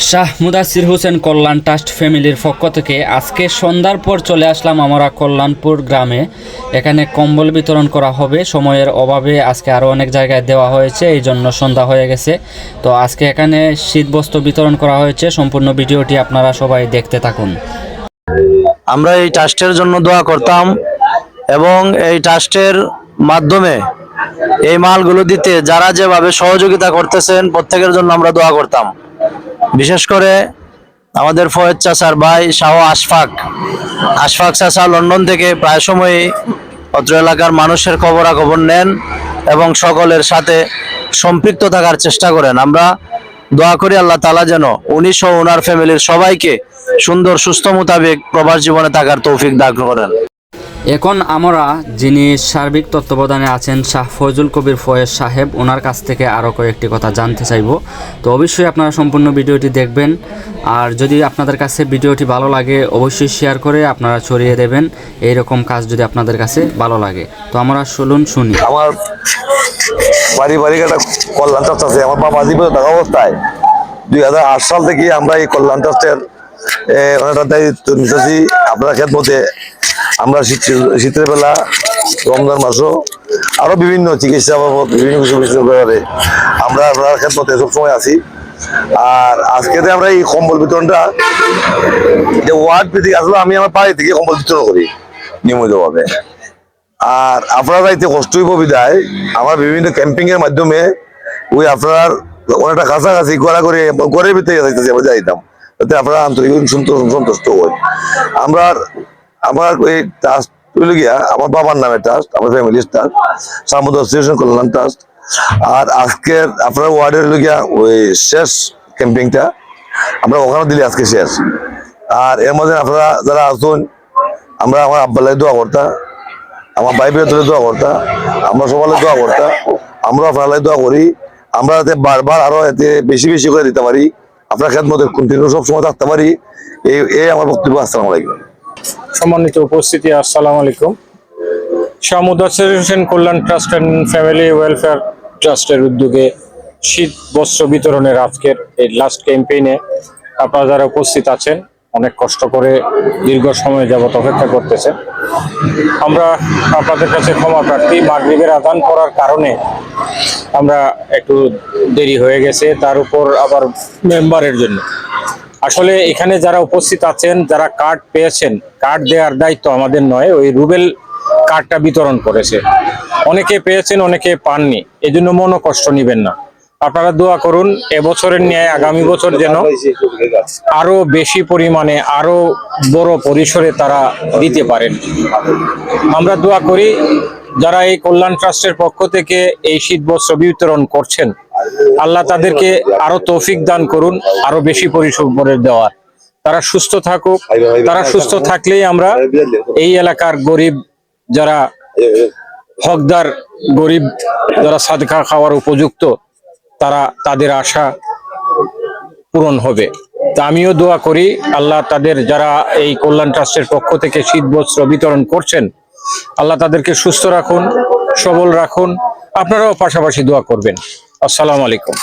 শাহ মুদাসির হোসেন কল্যাণ trust ফ্যামিলির পক্ষ থেকে আজকে সন্ধ্যার পর চলে আসলাম আমরা কল্যাণপুর গ্রামে। এখানে কম্বল বিতরণ করা হবে। সময়ের অভাবে আজকে আরও অনেক জায়গায় দেওয়া হয়েছে, এই জন্য সন্ধ্যা হয়ে গেছে। তো আজকে এখানে শীতবস্ত্র বিতরণ করা হয়েছে। সম্পূর্ণ ভিডিওটি আপনারা সবাই দেখতে থাকুন। আমরা এই ট্রাস্টের জন্য দোয়া করতাম এবং এই ট্রাস্টের মাধ্যমে এই মালগুলো দিতে যারা যেভাবে সহযোগিতা করতেছেন, প্রত্যেকের জন্য আমরা দোয়া করতাম। বিশেষ করে আমাদের ফয়েদ চাচার ভাই শাহ আশফাক। আশফাক চাচা লন্ডন থেকে প্রায় সময়ই অত্র এলাকার মানুষের খবরাখবর নেন এবং সকলের সাথে সম্পৃক্ত থাকার চেষ্টা করেন। আমরা দোয়া করি আল্লাহ তালা যেন উনি সহ ওনার ফ্যামিলির সবাইকে সুন্দর, সুস্থ মোতাবেক প্রবাস জীবনে থাকার তৌফিক দান করেন। এখন আমরা যিনি সার্বিক তত্ত্বাবধানে আছেন শাহ ফজল কবির ফয়েজ সাহেব, ওনার কাছ থেকে আরও কয়েকটি কথা জানতে চাইব। তো অবশ্যই আপনারা সম্পূর্ণ ভিডিওটি দেখবেন। আর যদি আপনাদের কাছে ভিডিওটি ভালো লাগে, অবশ্যই শেয়ার করে আপনারা ছড়িয়ে দেবেন। এইরকম কাজ যদি আপনাদের কাছে ভালো লাগে। তো আমরা শুনুন শুনি। আমার বাড়ি বাড়ি একটা কল্যাণ ট্রাস্ট আছে। আমার বাবা জীবিত থাকা অবস্থায় দুই হাজার আট সাল থেকে আমরা এই কল্যাণ ট্রাস্টের দায়িত্ব আপনার খেদমতে আমরা শীত- শীতের বেলা, রমজান মাসও, আরও বিভিন্ন চিকিৎসা বাবদ, বিভিন্ন কিছু কিছু ব্যাপারে আমরা আপনার খেদমতে সবসময় আছি। আর আজকে আমরা এই কম্বল বিতরণটা, যে ওয়ার্ড ভিত্তিক আসলে আমি আমার বাড়ি থেকে কম্বল বিতরণ করি, নিয়মিতভাবে। আর আপনারা যাইতে কষ্ট হইব বিদায়, আমরা বিভিন্ন ক্যাম্পিং এর মাধ্যমে ওই আপনার অনেকটা কাছাকাছি ঘোরা করে ঘরের ভিতরে আমরা যাইতাম। যাতে আপনারা আন্তরিক সন্তুষ্ট সন্তুষ্ট হই। আমরা আমার এই ট্রাস্ট হইল গিয়া আমার বাবার নামে ট্রাস্ট আমার ফ্যামিলির trust Samudra association Kalyan trust আর আজকের আপনার ওয়ার্ডের হইল গিয়া ওই শেষ ক্যাম্পিংটা আমরা ওখানে দিলে আজকে শেষ। আর এর মধ্যে আপনারা যারা আসুন আমরা আমার আব্বালাই দোয়া করতাম আমার ভাই তুলে দোয়া করতা, আমরা সবাই দোয়া করতা আমরা আপনার দোয়া করি। আমরা যাতে বারবার আরও এতে বেশি বেশি করে দিতে পারি, আপনার মতো কন্টিনিউ সব সময় থাকতে পারি। এই আমার বক্তব্য, আসসালামু আলাইকুম। সম্মানিত উপস্থিতি, আসসালাম আলাইকুম। শাহ হোসেন কল্যাণ ট্রাস্ট অ্যান্ড ফ্যামিলি ওয়েলফেয়ার ট্রাস্টের উদ্যোগে শীত বস্ত্র বিতরণের আজকের এই লাস্ট ক্যাম্পেইনে আপনারা যারা উপস্থিত আছেন, অনেক কষ্ট করে দীর্ঘ সময় যাবত অপেক্ষা করতেছেন। আমরা আপনাদের কাছে ক্ষমা প্রার্থী, মাগরিবের আদান করার কারণে আমরা একটু দেরি হয়ে গেছে, তার উপর আবার মেম্বারের জন্য। আসলে এখানে যারা উপস্থিত আছেন, যারা কার্ড পেয়েছেন কার্ড দেওয়ার দায়িত্ব আমাদের নয়, ওই রুবেল কার্ডটা বিতরণ করেছে। অনেকে পেয়েছেন, অনেকে পাননি এই জন্য মনো কষ্ট নিবেন না। আপনারা দোয়া করুন, এবছরের ন্যায় আগামী বছর যেন আরও বেশি পরিমাণে, আরও বড় পরিসরে তারা দিতে পারেন। আমরা দোয়া করি, যারা এই কল্যাণ ট্রাস্টের পক্ষ থেকে এই শীত বস্ত্র বিতরণ করছেন আল্লাহ তাদেরকে আরও তৌফিক দান করুন, আরও বেশি পরিসরে দেওয়ার। তারা সুস্থ থাকুক, তারা সুস্থ থাকলেই আমরা এই এলাকার গরিব যারা হকদার গরিব যারা সাদকা খাওয়ার উপযুক্ত, তারা তাদের আশা পূরণ হবে। তা আমিও দোয়া করি, আল্লাহ তাদের যারা এই কল্যাণ ট্রাস্টের পক্ষ থেকে শীত বস্ত্র বিতরণ করছেন, আল্লাহ তাদেরকে সুস্থ রাখুন, সবল রাখুন। আপনারাও পাশাপাশি দোয়া করবেন। আসসালামু আলাইকুম।